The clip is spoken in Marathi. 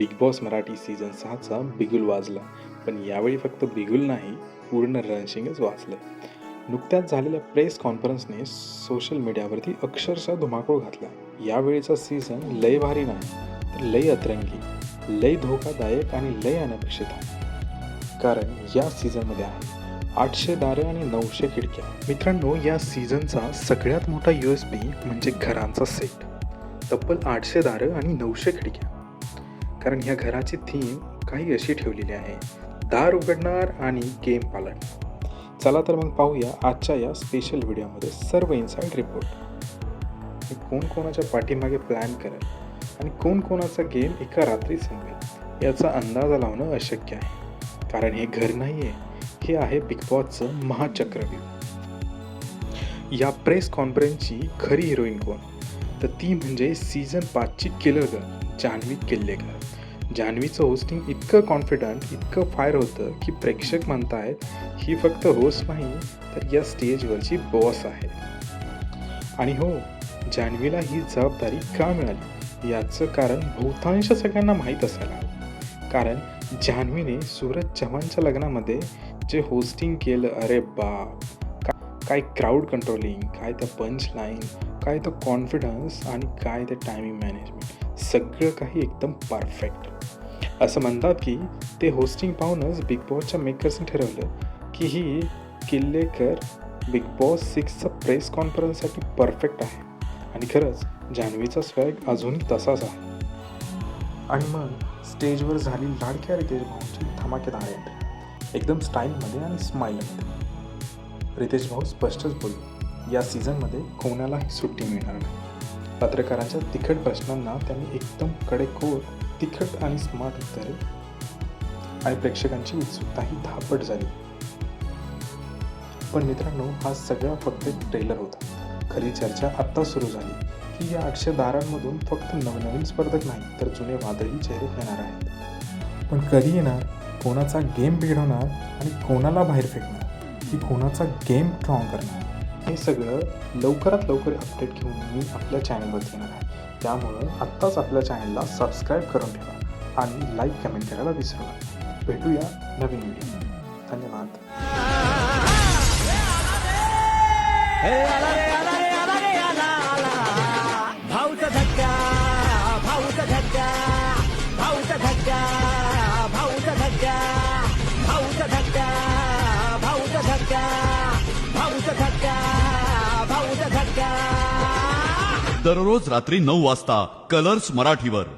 बिग बॉस मराठी सीझन सहाचा बिगुल वाजला. पण यावेळी फक्त बिगुल नाही पूर्ण रणशिंगच वाचलं नुकत्याच झालेल्या प्रेस कॉन्फरन्सने सोशल मीडियावरती अक्षरशः धुमाकूळ घातला. यावेळीचा सीझन लय भारी नाही तर लय अतरंगी लय धोकादायक आणि लय अनपेक्षित आहे. कारण या सीझनमध्ये आहे आठशे दारं आणि नऊशे खिडक्या. मित्रांनो या सीझनचा सगळ्यात मोठा यू एस पी म्हणजे घरांचा सेट तब्बल आठशे दारं आणि नऊशे खिडक्या. कारण ह्या घराची थीम काही अशी ठेवलेली आहे. दार उघडणार आणि गेम पालन. चला तर मग पाहूया आजच्या या स्पेशल व्हिडिओमध्ये सर्व इन्साईड रिपोर्ट कोण कोणाच्या पाठीमागे प्लॅन करेल आणि कोण कोणाचा गेम एका रात्री संपेल याचा अंदाजा लावणं अशक्य आहे. कारण हे घर नाही आहे हे आहे बिग बॉसचं महाचक्रव्यूह. या प्रेस कॉन्फरन्सची खरी हिरोईन कोण? तर ती म्हणजे सीझन पाचची किलर गर्ल जान्हवी किल्लेकर जान्हवीचं होस्टिंग इतकं कॉन्फिडंट इतकं फायर होतं की प्रेक्षक म्हणतायत ही फक्त होस्ट नाही तर या स्टेजवरची बॉस आहे. आणि हो जान्हवीला ही जबाबदारी का मिळाली? याचं कारण बहुतांश सगळ्यांना माहीत असायला हवं. कारण जान्हवीने सूरज चव्हाणच्या लग्नामध्ये जे होस्टिंग केलं अरे बाप! का- काय क्राऊड कंट्रोलिंग काय तर पंच लाईन काय तर कॉन्फिडन्स आणि काय ते टायमिंग मॅनेजमेंट सगळं काही एकदम परफेक्ट असं म्हणतात की ते होस्टिंग पाहूनच बिग बॉसच्या मेकर्सने ठरवलं की ही किल्लेकर बिग बॉस सिक्सचा प्रेस कॉन्फरन्ससाठी परफेक्ट आहे. आणि खरंच जान्हवीचा स्वॅग अजूनही तसाच आहे. आणि मग स्टेजवर झाली लाडक्या रितेश भाऊंची धमाकेदार एंट्री एकदम स्टाईलमध्ये आणि स्माईलमध्ये रितेश भाऊ स्पष्टच बोलले या सीझनमध्ये कोणालाही सुट्टी मिळणार नाही. पत्रकारांच्या तिखट प्रश्नांना त्यांनी एकदम कडेकोर तिखट आणि स्मार्ट उत्तरे आणि प्रेक्षकांची उत्सुकताही धापट झाली. पण मित्रांनो हा सगळा फक्त एक ट्रेलर होता. खरी चर्चा आत्ता सुरू झाली की या आठशे दारांमधून फक्त नवनवीन स्पर्धक नाही तर जुने वादळी चेहरे येणार आहेत. पण कधी येणार? कोणाचा गेम बिघडवणार आणि कोणाला बाहेर फेकणार? की कोणाचा गेम स्ट्रॉंग करणार? हे सगळं लवकरात लवकर अपडेट घेऊन मी आपल्या चॅनलवरती येणार आहे. त्यामुळं आत्ताच आपल्या चॅनलला सबस्क्राईब करून ठेवा आणि लाईक कमेंट करायला विसरू नका. भेटूया नवीन व्हिडिओ धन्यवाद. दररोज रात्री नऊ वाजता कलर्स मराठीवर.